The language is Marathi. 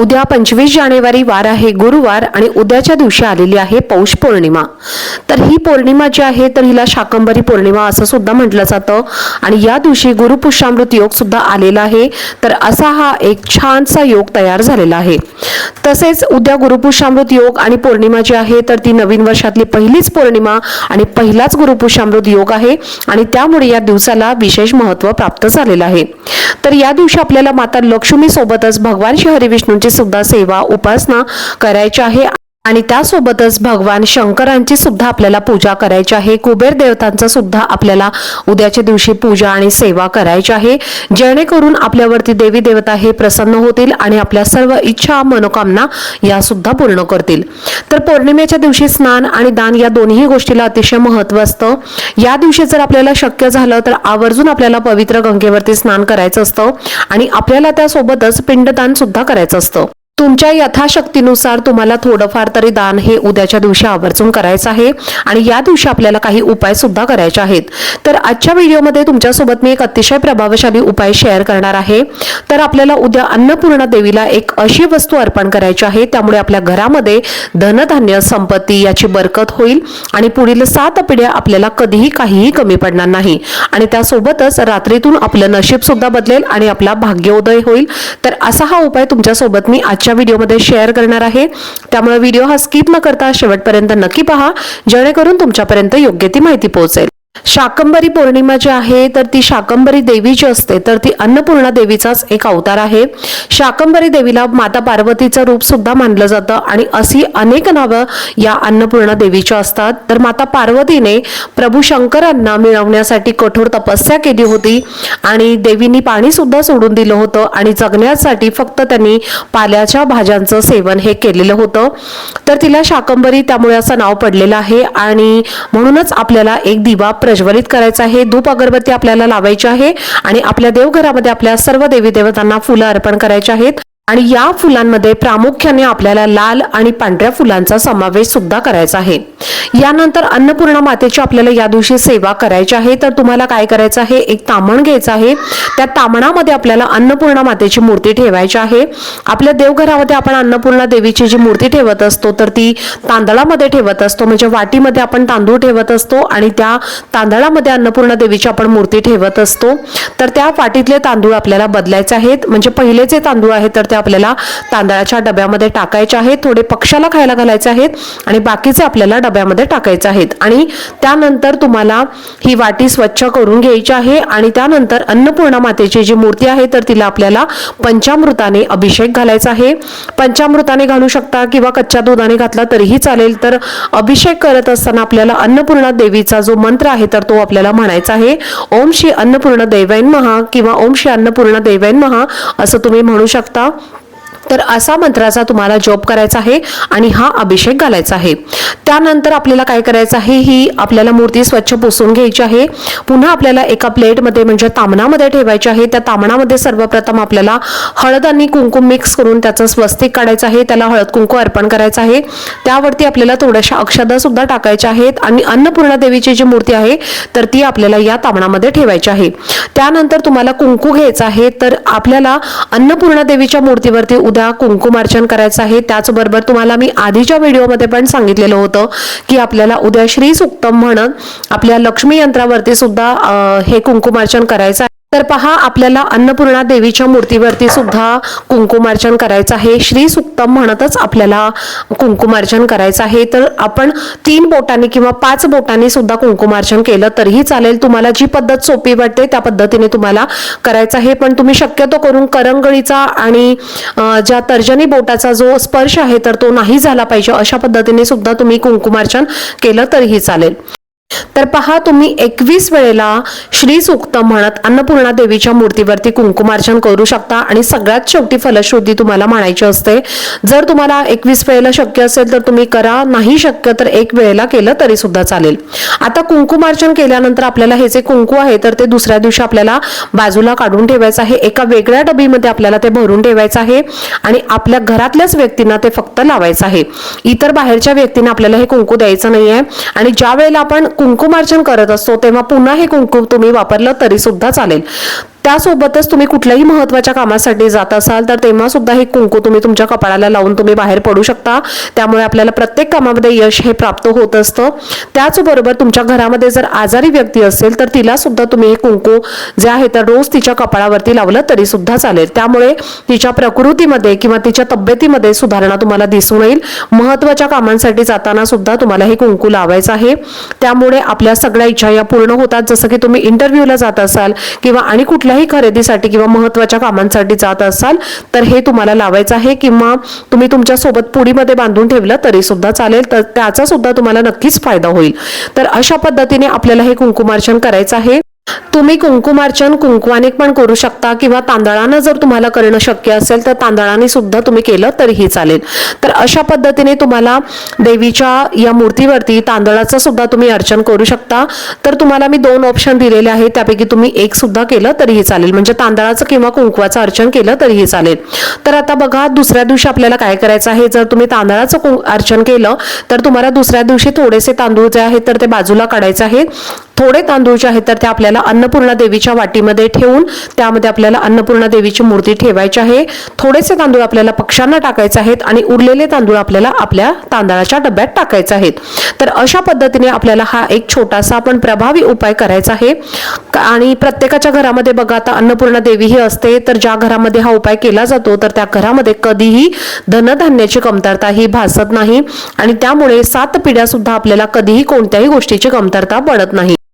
उद्या पंचवीस जानेवारी वार आहे गुरुवार आणि उद्याच्या दिवशी आलेली आहे पौष पौर्णिमा. तर ही पौर्णिमा जी आहे तर हिला शाकंबरी पौर्णिमा असं सुद्धा म्हटलं जातं. आणि या दिवशी गुरुपुष्यामृत योग सुद्धा आलेला आहे. तर असा हा एक छानसा योग तयार झालेला आहे. तसेच उद्या गुरुपुष्यामृत योग आणि पौर्णिमा जी आहे तर ती नवीन वर्षातली पहिलीच पौर्णिमा आणि पहिलाच गुरुपुष्यामृत योग आहे. आणि त्यामुळे या दिवसाला विशेष महत्त्व प्राप्त झालेलं आहे. तर या दिवशी आपल्याला माता लक्ष्मी सोबतच भगवान श्री हरिविष्णूंची सुद्धा सेवा उपासना करायची आहे. आणि त्यासोबतच भगवान शंकरांची सुद्धा आपल्याला पूजा करायची आहे. कुबेर देवतांचा सुद्धा आपल्याला उद्याच्या दिवशी पूजा आणि सेवा करायची आहे. जेणेकरून आपल्यावरती देवी देवता हे प्रसन्न होतील आणि आपल्या सर्व इच्छा मनोकामना या सुद्धा पूर्ण करतील. तर पौर्णिमेच्या दिवशी स्नान आणि दान या दोन्ही गोष्टीला अतिशय महत्त्व असतं. या दिवशी जर आपल्याला शक्य झालं तर आवर्जून आपल्याला पवित्र गंगेवरती स्नान करायचं असतं आणि आपल्याला त्यासोबतच पिंडदान सुद्धा करायचं असतं. तुमच्या यथाशक्तीनुसार तुम्हाला थोडंफार तरी दान हे उद्याच्या दिवशी आवर्जून करायचं आहे. आणि या दिवशी आपल्याला काही उपाय सुद्धा करायचे आहेत. तर आजच्या व्हिडिओमध्ये तुमच्यासोबत मी एक अतिशय प्रभावशाली उपाय शेअर करणार आहे. तर आपल्याला उद्या अन्नपूर्णा देवीला एक अशी वस्तू अर्पण करायची आहे. त्यामुळे आपल्या घरामध्ये धनधान्य संपत्ती याची बरकत होईल आणि पुढील सात पिढ्या आपल्याला कधीही काहीही कमी पडणार नाही. आणि त्यासोबतच रात्रीतून आपलं नशीब सुद्धा बदलेल आणि आपला भाग्योदय होईल. तर असा हा उपाय तुमच्यासोबत मी आजच्या व्हिडिओमध्ये शेअर करणार आहे. त्यामुळे व्हिडिओ हा स्किप न करता शेवटपर्यंत नक्की पहा. जेणेकरून तुमच्यापर्यंत योग्य ती माहिती पोहोचेल. शाकंबरी पौर्णिमा जी आहे तर ती शाकंबरी देवी जी असते तर ती अन्नपूर्णा देवीचाच एक अवतार आहे. शाकंबरी देवीला माता पार्वतीचं रूप सुद्धा मानलं जातं आणि अशी अनेक नावं या अन्नपूर्णा देवीच्या असतात. तर माता पार्वतीने प्रभू शंकरांना मिळवण्यासाठी कठोर तपस्या केली होती आणि देवींनी पाणी सुद्धा सोडून दिलं होतं आणि जगण्यासाठी फक्त त्यांनी पाल्याच्या भाज्यांचं सेवन हे केलेलं होतं. तर तिला शाकंबरी त्यामुळे असं नाव पडलेलं आहे आणि म्हणूनच आपल्याला एक दिवा प्रज्वलित करायचा आहे. धूप अगरबत्ती आपल्याला लावायची आहे आणि आपल्या देवघरामध्ये आपल्या सर्व देवी देवतांना फुलं अर्पण करायची आहेत. आणि या फुलांमध्ये प्रामुख्याने आपल्याला लाल आणि पांढऱ्या फुलांचा समावेश सुद्धा करायचा आहे. यानंतर अन्नपूर्णा मातेची आपल्याला या दिवशी सेवा करायची आहे. तर तुम्हाला काय करायचं आहे? एक तामण घ्यायचं आहे. त्या तामणामध्ये आपल्याला अन्नपूर्णा मातेची मूर्ती ठेवायची आहे. आपल्या देवघरामध्ये आपण अन्नपूर्णा देवीची जी मूर्ती ठेवत असतो तर ती तांदळामध्ये ठेवत असतो. म्हणजे वाटीमध्ये आपण तांदूळ ठेवत असतो आणि त्या तांदळामध्ये अन्नपूर्णा देवीची आपण मूर्ती ठेवत असतो. तर त्या वाटीतले तांदूळ आपल्याला बदलायचे आहेत. म्हणजे पहिलेचे तांदूळ आहेत तर त्या आपल्याला तांदळाच्या डब्यामध्ये टाकायचे आहेत थोडे पक्षाला खायला घालायचे आहेत आणि बाकीचे आपल्याला डब्यामध्ये टाकायचे आहेत. आणि त्यानंतर तुम्हाला ही वाटी स्वच्छ करून घ्यायची आहे आणि त्यानंतर अन्नपूर्णा मातेची जी मूर्ती आहे तर तिला आपल्याला पंचामृताने अभिषेक घालायचा आहे. पंचामृताने घालू शकता किंवा कच्च्या दुधाने घातला तरीही चालेल तर अभिषेक करत असताना आपल्याला अन्नपूर्णा देवीचा जो मंत्र आहे तर तो आपल्याला म्हणायचा आहे. ओम श्री अन्नपूर्ण दैवैन महा किंवा ओम श्री अन्नपूर्ण दैवैन महा असं तुम्ही म्हणू शकता. तर असा मंत्राचा तुम्हाला जॉब करायचा आहे आणि हा अभिषेक घालायचा आहे. त्यानंतर आपल्याला काय करायचं आहे? ही आपल्याला मूर्ती स्वच्छ पुसून घ्यायची आहे. पुन्हा आपल्याला एका प्लेटमध्ये म्हणजे तामणामध्ये ठेवायची आहे. त्या तामणामध्ये सर्वप्रथम आपल्याला हळद आणि कुंकुम मिक्स करून त्याचं स्वस्तिक काढायचं आहे. त्याला हळद कुंकू अर्पण करायचं आहे. त्यावरती आपल्याला थोड्याशा अक्षदा सुद्धा टाकायच्या आहेत आणि अन्नपूर्णा देवीची जी मूर्ती आहे तर ती आपल्याला या तामणामध्ये ठेवायची आहे. त्यानंतर तुम्हाला कुंकू घ्यायचं आहे. तर आपल्याला अन्नपूर्णा देवीच्या मूर्तीवरती उद्या कुंकुमार्चन करायचं आहे. त्याचबरोबर तुम्हाला मी आधीच्या व्हिडिओमध्ये पण सांगितलेलं होतं की आपल्याला उद्या श्री सुक्तम म्हणत आपल्या लक्ष्मी यंत्रावरती सुद्धा हे कुंकुमार्चन करायचं आहे. तर पहा आपल्याला अन्नपूर्णा देवीच्या मूर्तीवरती सुद्धा कुंकुमार्चन करायचं आहे. श्री सुक्तम म्हणतच आपल्याला कुंकुमार्चन करायचं आहे. तर आपण तीन बोटांनी किंवा पाच बोटांनी सुद्धा कुंकुमार्चन केलं तरीही चालेल. तुम्हाला जी पद्धत सोपी वाटते त्या पद्धतीने तुम्हाला करायचं आहे. पण तुम्ही शक्यतो करून करंगळीचा आणि ज्या तर्जनी बोटाचा जो स्पर्श आहे तर तो नाही झाला पाहिजे. अशा पद्धतीने सुद्धा तुम्ही कुंकुमार्चन केलं तरीही चालेल. तर पहा तुम्ही एकवीस वेळेला श्री सूक्त म्हणत अन्नपूर्णा देवीच्या मूर्तीवरती कुंकुमार्चन करू शकता आणि सगळ्यात शेवटी फलश्रुती तुम्हाला म्हणायची असते. जर तुम्हाला एकवीस वेळेला शक्य असेल तर तुम्ही करा नाही शक्य तर एक वेळेला केलं तरी सुद्धा चालेल. आता कुंकुमार्चन केल्यानंतर आपल्याला हे जे कुंकू आहे तर ते दुसऱ्या दिवशी आपल्याला बाजूला काढून ठेवायचं आहे. एका वेगळ्या डबीमध्ये आपल्याला ते भरून ठेवायचं आहे आणि आपल्या घरातल्याच व्यक्तींना ते फक्त लावायचं आहे. इतर बाहेरच्या व्यक्तींना आपल्याला हे कुंकू द्यायचं नाही आहे आणि ज्या वेळेला आपण कुंकू कुंकुमार्चन करत असतो तेव्हा पुन्हा हे कुंकुम तुम्ही वापरलं तरी सुद्धा चालेल. त्यासोबतच तुम्ही कुठल्याही महत्त्वाच्या कामासाठी जात असाल तर तेव्हा सुद्धा हे कुंकू तुम्ही तुमच्या कपाळाला लावून तुम्ही बाहेर पडू शकता. त्यामुळे आपल्याला प्रत्येक कामामध्ये यश हे प्राप्त होत असतं. त्याचबरोबर तुमच्या घरामध्ये जर आजारी व्यक्ती असेल तर तिला सुद्धा तुम्ही हे कुंकू जे आहे तर रोज तिच्या कपाळावरती लावलं तरी सुद्धा चालेल. त्यामुळे तिच्या प्रकृतीमध्ये किंवा तिच्या तब्येतीमध्ये सुधारणा तुम्हाला दिसून येईल. महत्त्वाच्या कामांसाठी जाताना सुद्धा तुम्हाला हे कुंकू लावायचं आहे. त्यामुळे आपल्या सगळ्या इच्छा या पूर्ण होतात. जसं की तुम्ही इंटरव्ह्यूला जात असाल किंवा आणि कुठल्याही खरेदीसाठी किंवा महत्त्वाच्या कामांसाठी जात असाल तर हे तुम्हाला लावायचं आहे किंवा तुम्ही तुमच्यासोबत पुडीमध्ये बांधून ठेवलं तरी सुद्धा चालेल तर त्याचा सुद्धा तुम्हाला नक्कीच फायदा होईल. तर अशा पद्धतीने आपल्याला हे कुंकुमार्चन करायचं आहे. तुम्ही कुंकुमार्चन कुंकवाने पण करू शकता किंवा तांदळानं जर तुम्हाला करणं शक्य असेल तर तांदळाने सुद्धा तुम्ही केलं तरीही चालेल. तर अशा पद्धतीने तुम्हाला देवीच्या या मूर्तीवरती तांदळाचं सुद्धा तुम्ही अर्चन करू शकता. तर तुम्हाला मी दोन ऑप्शन दिलेले आहेत त्यापैकी तुम्ही एक सुद्धा केलं तरीही चालेल. म्हणजे तांदळाचं किंवा कुंकवाचं अर्चन केलं तरीही चालेल. तर आता बघा दुसऱ्या दिवशी आपल्याला काय करायचं आहे? जर तुम्ही तांदळाचं कुं- अर्चन केलं तर तुम्हाला दुसऱ्या दिवशी थोडेसे तांदूळ जे आहेत तर ते बाजूला काढायचे आहेत. थोडे तांदूळ जे आहेत तर ते आपल्याला अन्नपूर्णा देवीच्या वाटीमध्ये ठेवून त्यामध्ये आपल्याला अन्नपूर्णा देवीची मूर्ती ठेवायची आहे. थोडेसे तांदूळ आपल्याला पक्ष्यांना टाकायचे आहेत आणि उरलेले तांदूळ आपल्याला आपल्या तांदळाच्या डब्यात टाकायचे आहेत. तर अशा पद्धतीने आपल्याला हा एक छोटासा पण प्रभावी उपाय करायचा आहे. आणि प्रत्येकाच्या घरामध्ये बघा आता अन्नपूर्णा देवी ही असते तर ज्या घरामध्ये हा उपाय केला जातो तर त्या घरामध्ये कधीही धनधान्याची कमतरता ही भासत नाही. आणि त्यामुळे सात पिढ्या सुद्धा आपल्याला कधीही कोणत्याही गोष्टीची कमतरता पडत नाही.